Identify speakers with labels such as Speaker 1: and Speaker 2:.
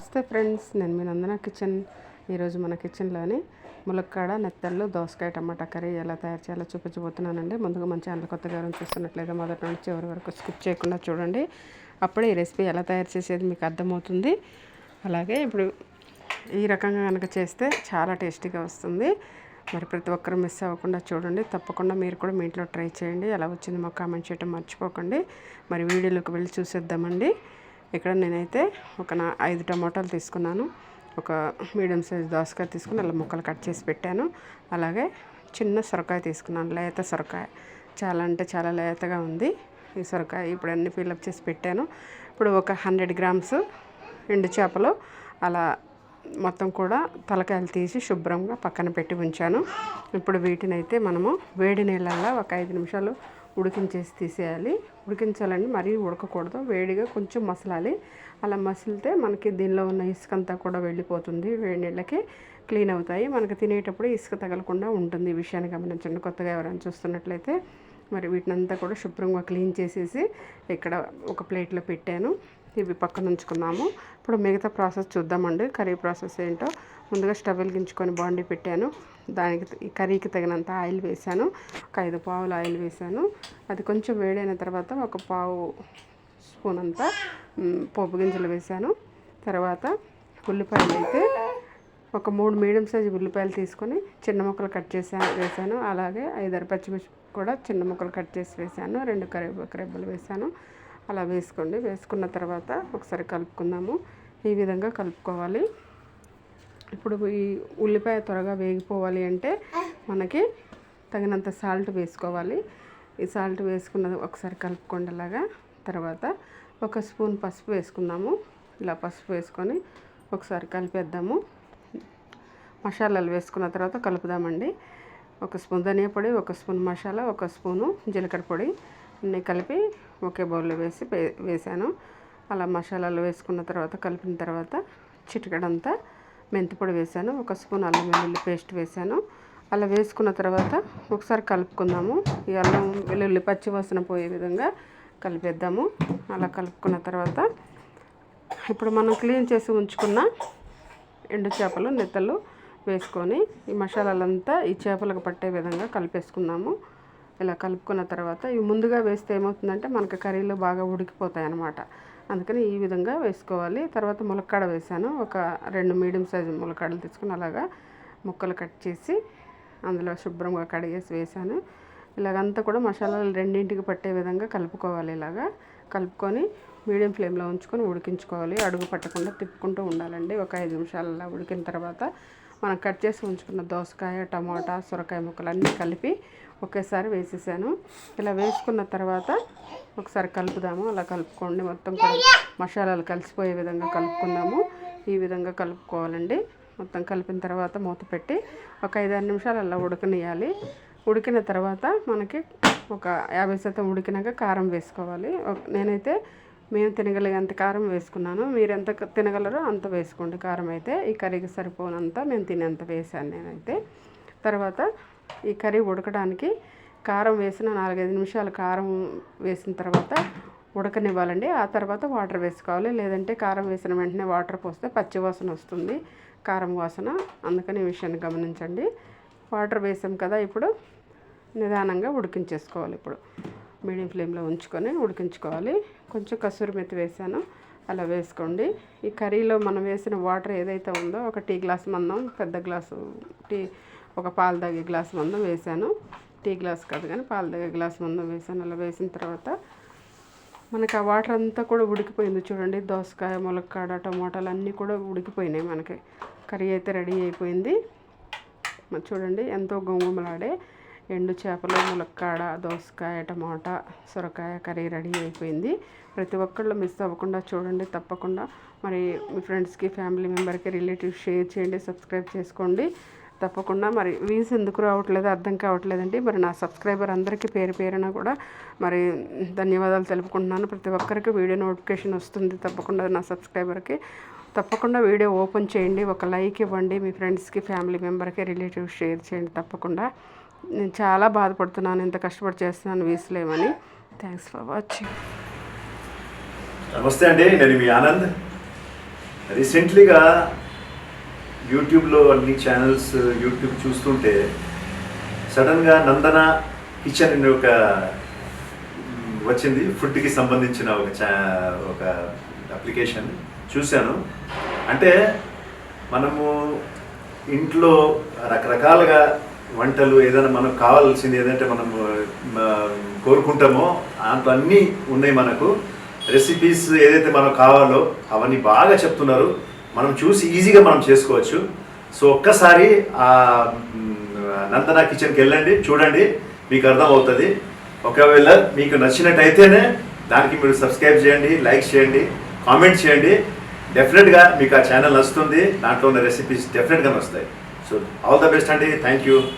Speaker 1: నమస్తే ఫ్రెండ్స్ నేను మీ నందన కిచెన్. ఈరోజు మన కిచెన్లోని ములక్కాడ నెత్తళ్ళు దోసకాయ టమాటా కర్రీ ఎలా తయారు చేయాలో చూపించబోతున్నానండి. ముందుగా మన ఛానల్ కొత్తగా ఎవరైనా చూస్తున్నట్లయితే మొదటి నుంచి చివరి వరకు స్కిప్ చేయకుండా చూడండి. అప్పుడే ఈ రెసిపీ ఎలా తయారు చేసేది మీకు అర్థమవుతుంది. అలాగే ఇప్పుడు ఈ రకంగా కనుక చేస్తే చాలా టేస్టీగా వస్తుంది. మరి ప్రతి ఒక్కరు మిస్ అవ్వకుండా చూడండి. తప్పకుండా మీరు కూడా మీ ఇంట్లో ట్రై చేయండి. ఎలా వచ్చింది మాకు కామెంట్ చేయడం మర్చిపోకండి. మరి వీడియోలోకి వెళ్ళి చూసేద్దామండి. ఇక్కడ నేనైతే ఒక నా ఐదు టమాటాలు తీసుకున్నాను. ఒక మీడియం సైజ్ దోసకాయ తీసుకుని అలా ముక్కలు కట్ చేసి పెట్టాను. అలాగే చిన్న సొరకాయ తీసుకున్నాను లేత సొరకాయ. చాలా అంటే చాలా లేతగా ఉంది ఈ సొరకాయ. ఇప్పుడు అన్ని ఫిల్అప్ చేసి పెట్టాను. ఇప్పుడు ఒక హండ్రెడ్ గ్రామ్స్ ఎండు చేపలు అలా మొత్తం కూడా తలకాయలు తీసి శుభ్రంగా పక్కన పెట్టి ఉంచాను. ఇప్పుడు వీటినైతే మనము వేడి నీళ్ళల్లో ఒక ఐదు నిమిషాలు ఉడికించేసి తీసేయాలి. ఉడికించాలండి. మరీ ఉడకకూడదు. వేడిగా కొంచెం మసలాలి. అలా మసిలితే మనకి దీనిలో ఉన్న ఇసుక అంతా కూడా వెళ్ళిపోతుంది. వేడి నీళ్ళకి క్లీన్ అవుతాయి. మనకి తినేటప్పుడు ఇసుక తగలకుండా ఉంటుంది. ఈ విషయాన్ని గమనించండి. కొత్తగా ఎవరైనా చూస్తున్నట్లయితే మరి వీటినంతా కూడా శుభ్రంగా క్లీన్ చేసేసి ఇక్కడ ఒక ప్లేట్లో పెట్టాను. ఇవి పక్కన ఉంచుకున్నాము. ఇప్పుడు మిగతా ప్రాసెస్ చూద్దామండి. కర్రీ ప్రాసెస్ ఏంటో. ముందుగా స్టవ్ వెలిగించుకొని బాండీ పెట్టాను. దానికి ఈ కర్రీకి తగినంత ఆయిల్ వేసాను ఒక ఐదు పావులు ఆయిల్ వేసాను అది కొంచెం వేడైన తర్వాత ఒక పావు స్పూన్ అంతా పోపు గింజలు వేసాను తర్వాత ఉల్లిపాయలు అయితే ఒక మూడు మీడియం సైజు ఉల్లిపాయలు తీసుకొని చిన్న ముక్కలు కట్ చేసాను వేసాను అలాగే ఐదారు పచ్చిమిర్చి కూడా చిన్న ముక్కలు కట్ చేసి వేసాను రెండు కరివేపాకు రెబ్బలు వేసాను అలా వేసుకోండి. వేసుకున్న తర్వాత ఒకసారి కలుపుకుందాము. ఈ విధంగా కలుపుకోవాలి. ఇప్పుడు ఈ ఉల్లిపాయ త్వరగా వేగిపోవాలి అంటే మనకి తగినంత సాల్ట్ వేసుకోవాలి. ఈ సాల్ట్ వేసుకున్న ఒకసారి కలుపుకోండి అలాగా. తర్వాత ఒక స్పూన్ పసుపు వేసుకుందాము. ఇలా పసుపు వేసుకొని ఒకసారి కలిపేద్దాము. మసాలాలు వేసుకున్న తర్వాత కలుపుదామండి. ఒక స్పూన్ ధనియా పొడి ఒక స్పూన్ మసాలా ఒక స్పూను జీలకర్ర పొడి అన్నీ కలిపి ఒకే బౌల్లో వేసి వేసాను అలా మసాలాలు వేసుకున్న తర్వాత కలిపిన తర్వాత చిటికడంతా మెంతిపొడి వేసాను ఒక స్పూన్ అల్లం వెల్లుల్లి పేస్ట్ వేసాను అలా వేసుకున్న తర్వాత ఒకసారి కలుపుకుందాము. ఈ అల్లం వెల్లుల్లి పచ్చి వాసన పోయే విధంగా కలిపేద్దాము. అలా కలుపుకున్న తర్వాత ఇప్పుడు మనం క్లీన్ చేసి ఉంచుకున్న ఎండు చేపలు నెత్తలు వేసుకొని ఈ మసాలాలంతా ఈ చేపలకు పట్టే విధంగా కలిపేసుకున్నాము ఇలా కలుపుకున్న తర్వాత ఇవి ముందుగా వేస్తే ఏమవుతుందంటే మనకి కర్రీలో బాగా ఉడికిపోతాయి అన్నమాట అందుకని ఈ విధంగా వేసుకోవాలి. తర్వాత ములక్కాడ వేసాను. ఒక రెండు మీడియం సైజు ములక్కాడలు తీసుకుని అలాగా ముక్కలు కట్ చేసి అందులో శుభ్రంగా కడిగేసి వేసాను. ఇలాగంతా కూడా మసాలాలు రెండింటికి పట్టే విధంగా కలుపుకోవాలి ఇలాగా. కలుపుకొని మీడియం ఫ్లేమ్లో ఉంచుకొని ఉడికించుకోవాలి. అడుగు పట్టకుండా తిప్పుకుంటూ ఉండాలండి. ఒక ఐదు నిమిషాలు అలా ఉడికిన తర్వాత మనం కట్ చేసి ఉంచుకున్న దోసకాయ టమాటా సొరకాయ ముక్కలు అన్నీ కలిపి ఒకేసారి వేసేసాను. ఇలా వేసుకున్న తర్వాత ఒకసారి కలుపుదాము. అలా కలుపుకోండి. మొత్తం కూడా మసాలాలు కలిసిపోయే విధంగా కలుపుకుందాము. ఈ విధంగా కలుపుకోవాలండి. మొత్తం కలిపిన తర్వాత మూత పెట్టి ఒక ఐదారు నిమిషాలు అలా ఉడకనియాలి ఉడికిన తర్వాత మనకి ఒక యాభై శాతం ఉడికినాక కారం వేసుకోవాలి. నేనైతే మేము తినగలిగేంత కారం వేసుకున్నాను. మీరు ఎంత తినగలరో అంత వేసుకోండి. కారం అయితే ఈ కర్రీకి సరిపోనంత మేము తినేంత వేసాను నేనైతే. తర్వాత ఈ కర్రీ ఉడకడానికి కారం వేసిన నాలుగైదు నిమిషాలు కారం వేసిన తర్వాత ఉడకనివ్వాలండి. ఆ తర్వాత వాటర్ వేసుకోవాలి. లేదంటే కారం వేసిన వెంటనే వాటర్ పోస్తే పచ్చి వాసన వస్తుంది. కారం వాసన అందుకని ఈ విషయాన్ని గమనించండి. వాటర్ వేసాం కదా ఇప్పుడు నిదానంగా ఉడికించేసుకోవాలి ఇప్పుడు. మీడియం ఫ్లేమ్లో ఉంచుకొని ఉడికించుకోవాలి. కొంచెం కసూరి మెత్తి వేసాను. అలా వేసుకోండి. ఈ కర్రీలో మనం వేసిన వాటర్ ఏదైతే ఉందో ఒక టీ గ్లాస్ మందం పెద్ద గ్లాసు టీ ఒక పాలు తాగే గ్లాస్ మందం వేసాను. టీ గ్లాస్ కాదు కానీ పాలు తాగే గ్లాస్ మందం వేసాను. అలా వేసిన తర్వాత మనకి ఆ వాటర్ అంతా కూడా ఉడికిపోయింది చూడండి. దోసకాయ ములక్కాడ టమోటాలు అన్నీ కూడా ఉడికిపోయినాయి మనకి. కర్రీ అయితే రెడీ అయిపోయింది. చూడండి ఎంతో గుమగుమలాడే ఎండు చేపలు ములక్కాడ దోసకాయ టమాటా సొరకాయ కర్రీ రెడీ అయిపోయింది. ప్రతి ఒక్కళ్ళు మిస్ అవ్వకుండా చూడండి తప్పకుండా. మరి మీ ఫ్రెండ్స్కి ఫ్యామిలీ మెంబర్కి రిలేటివ్స్ షేర్ చేయండి సబ్స్క్రైబ్ చేసుకోండి. తప్పకుండా మరి వ్యూస్ ఎందుకు రావట్లేదు అర్థం కావట్లేదండి. మరి నా సబ్స్క్రైబర్ అందరికీ పేరు పేరున కూడా మరి ధన్యవాదాలు తెలుపుకుంటున్నాను. ప్రతి ఒక్కరికి వీడియో నోటిఫికేషన్ వస్తుంది తప్పకుండా నా సబ్స్క్రైబర్కి. తప్పకుండా వీడియో ఓపెన్ చేయండి ఒక లైక్ ఇవ్వండి మీ ఫ్రెండ్స్కి ఫ్యామిలీ మెంబర్కి రిలేటివ్స్ షేర్ చేయండి తప్పకుండా. నేను చాలా బాధపడుతున్నాను ఇంత కష్టపడి చేస్తున్నాను వీసులేమని. థ్యాంక్స్ ఫర్ వాచింగ్
Speaker 2: నమస్తే అండి నేను మీ ఆనంద్. రీసెంట్లీగా యూట్యూబ్లో అన్ని ఛానల్స్ యూట్యూబ్ చూస్తుంటే సడన్గా నందన కిచెన్ అనే ఒక వచ్చింది. ఫుడ్కి సంబంధించిన ఒక చా ఒక అప్లికేషన్ చూశాను. అంటే మనము ఇంట్లో రకరకాలుగా వంటలు ఏదైనా మనకు కావాల్సింది ఏదంటే మనం కోరుకుంటామో దాంట్లో అన్నీ ఉన్నాయి మనకు. రెసిపీస్ ఏదైతే మనకు కావాలో అవన్నీ బాగా చెప్తున్నారు. మనం చూసి ఈజీగా మనం చేసుకోవచ్చు. సో ఒక్కసారి ఆ మ్, నందన కిచెన్కి వెళ్ళండి చూడండి మీకు అర్థం అవుతుంది ఒకవేళ మీకు నచ్చినట్టయితేనే దానికి మీరు సబ్స్క్రైబ్ చేయండి లైక్ చేయండి కామెంట్ చేయండి. డెఫినెట్గా మీకు ఆ ఛానల్ నచ్చుతుంది. దాంట్లో ఉన్న రెసిపీస్ డెఫినెట్గా వస్తాయి. So all the best auntie. Thank you.